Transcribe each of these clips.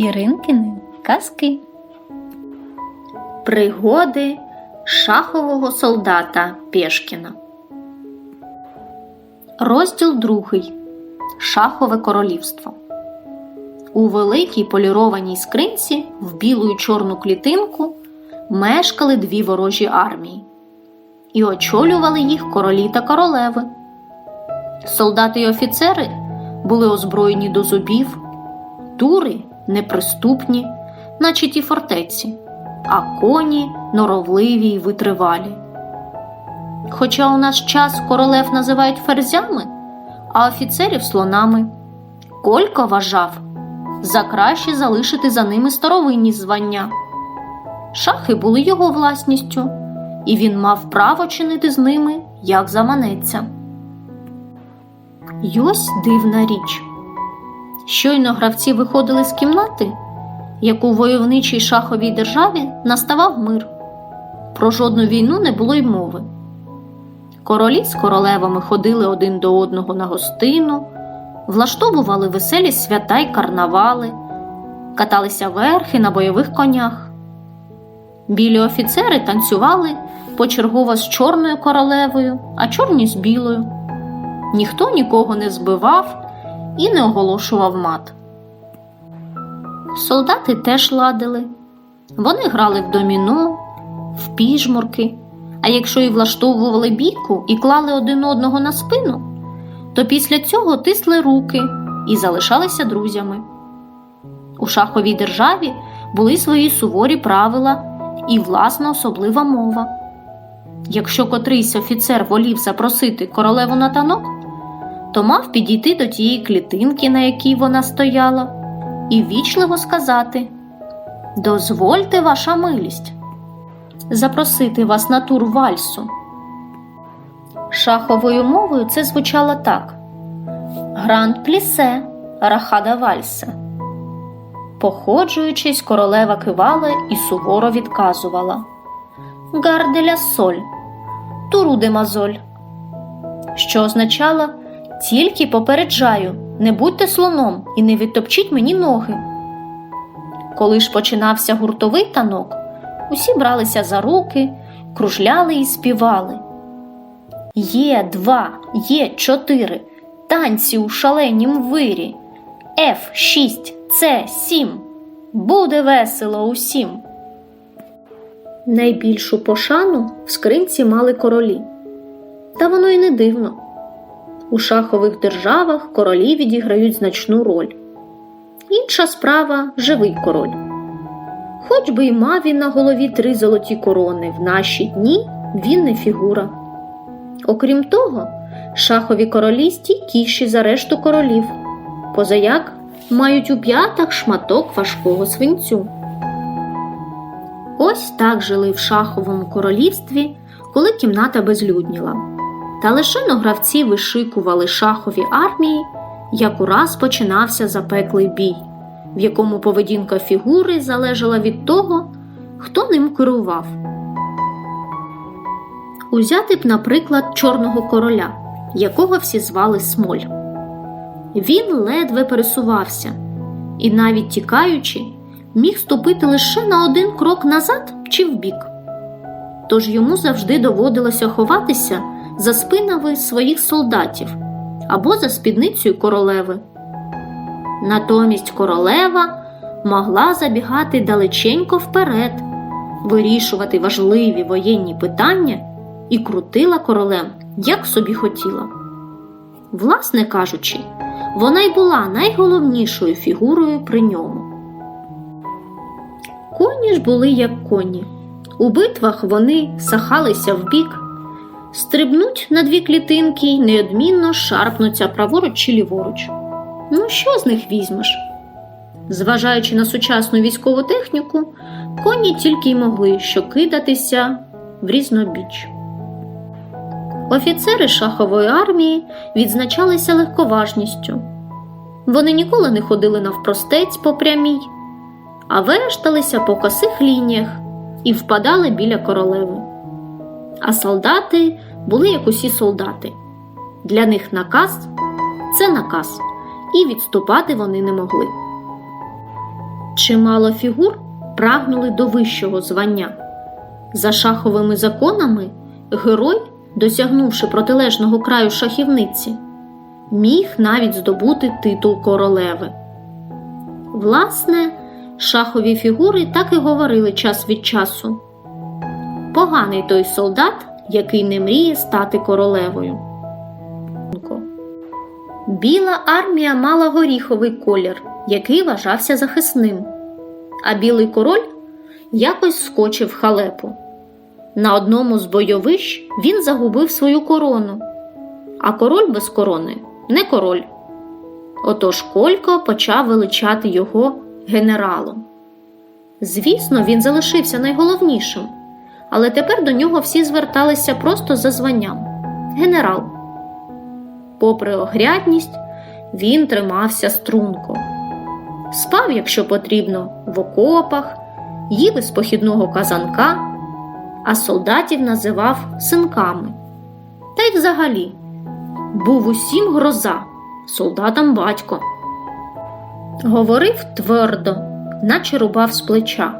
Іринкини казки. Пригоди шахового солдата Пєшкіна. Розділ другий. Шахове королівство. У великій полірованій скринці в білу й чорну клітинку мешкали дві ворожі армії і очолювали їх королі та королеви. Солдати й офіцери були озброєні до зубів, тури неприступні, наче ті фортеці, а коні норовливі й витривалі. Хоча у наш час королев називають ферзями, а офіцерів слонами, Колько вважав за краще залишити за ними старовинні звання. Шахи були його власністю, і він мав право чинити з ними, як заманеться. Й ось дивна річ. Щойно гравці виходили з кімнати, як у войовничій шаховій державі наставав мир. Про жодну війну не було й мови. Королі з королевами ходили один до одного на гостину, влаштовували веселі свята й карнавали, каталися верхи на бойових конях. Білі офіцери танцювали почергово з чорною королевою, а чорні з білою. Ніхто нікого не збивав і не оголошував мат. Солдати теж ладили. Вони грали в доміно, в піжмурки, а якщо і влаштовували бійку і клали один одного на спину, то після цього тисли руки і залишалися друзями. У шаховій державі були свої суворі правила і власна особлива мова. Якщо котрийсь офіцер волів запросити королеву на танок, то мав підійти до тієї клітинки, на якій вона стояла, і вічливо сказати Дозвольте, ваша милість, запросити вас на тур вальсу. Шаховою мовою це звучало так: Гранд плісе, рахада вальсе. Походжуючись, королева кивала і суворо відказувала Гарделя соль, туру де мазоль, що означало тільки попереджаю, не будьте слоном і не відтопчіть мені ноги. Коли ж починався гуртовий танок, усі бралися за руки, кружляли і співали. Є два, є чотири, танці у шаленім вирі, Ф шість, С сім. Буде весело усім. Найбільшу пошану в скринці мали королі. Та воно й не дивно. У шахових державах королі відіграють значну роль. Інша справа живий король. Хоч би й мав він на голові три золоті корони, в наші дні він не фігура. Окрім того, шахові королі стійкіші за решту королів, позаяк мають у п'ятах шматок важкого свинцю. Ось так жили в шаховому королівстві, коли кімната безлюдніла. Та лише гравці вишикували шахові армії, як ураз починався запеклий бій, в якому поведінка фігури залежала від того, хто ним керував. Узяти б, наприклад, чорного короля, якого всі звали Смоль. Він ледве пересувався і, навіть тікаючи, міг ступити лише на один крок назад чи вбік. Тож йому завжди доводилося ховатися за спинами своїх солдатів або за спідницею королеви. Натомість королева могла забігати далеченько вперед, вирішувати важливі воєнні питання і крутила королем, як собі хотіла. Власне кажучи, вона й була найголовнішою фігурою при ньому. Коні ж були як коні. У битвах вони сахалися вбік, стрибнуть на дві клітинки й неодмінно шарпнуться праворуч чи ліворуч. Ну, що з них візьмеш? Зважаючи на сучасну військову техніку, коні тільки й могли що кидатися в різнобіч. Офіцери шахової армії відзначалися легковажністю. Вони ніколи не ходили навпростець по прямій, а вешталися по косих лініях і впадали біля королеви. А солдати були як усі солдати. Для них наказ це наказ, і відступати вони не могли. Чимало фігур прагнули до вищого звання. За шаховими законами, герой, досягнувши протилежного краю шахівниці, міг навіть здобути титул королеви. Власне, шахові фігури так і говорили час від часу. Поганий той солдат, який не мріє стати королевою. Біла армія мала горіховий колір, який вважався захисним, а білий король якось скочив халепу. На одному з бойовищ він загубив свою корону, а король без корони не король. Отож Колько почав величати його генералом. Звісно, він залишився найголовнішим, але тепер до нього всі зверталися просто за званням генерал. Попри огрядність, він тримався струнко. Спав, якщо потрібно, в окопах, їв із похідного казанка, а солдатів називав синками. Та й взагалі був усім гроза, солдатам батько. Говорив твердо, наче рубав з плеча.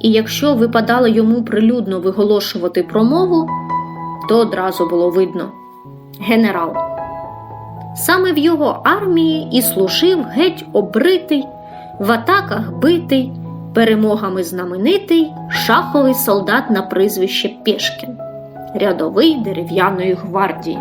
І якщо випадало йому прилюдно виголошувати промову, то одразу було видно генерал. Саме в його армії і служив геть обритий, в атаках битий, перемогами знаменитий шаховий солдат на прізвище Пєшкін, рядовий дерев'яної гвардії.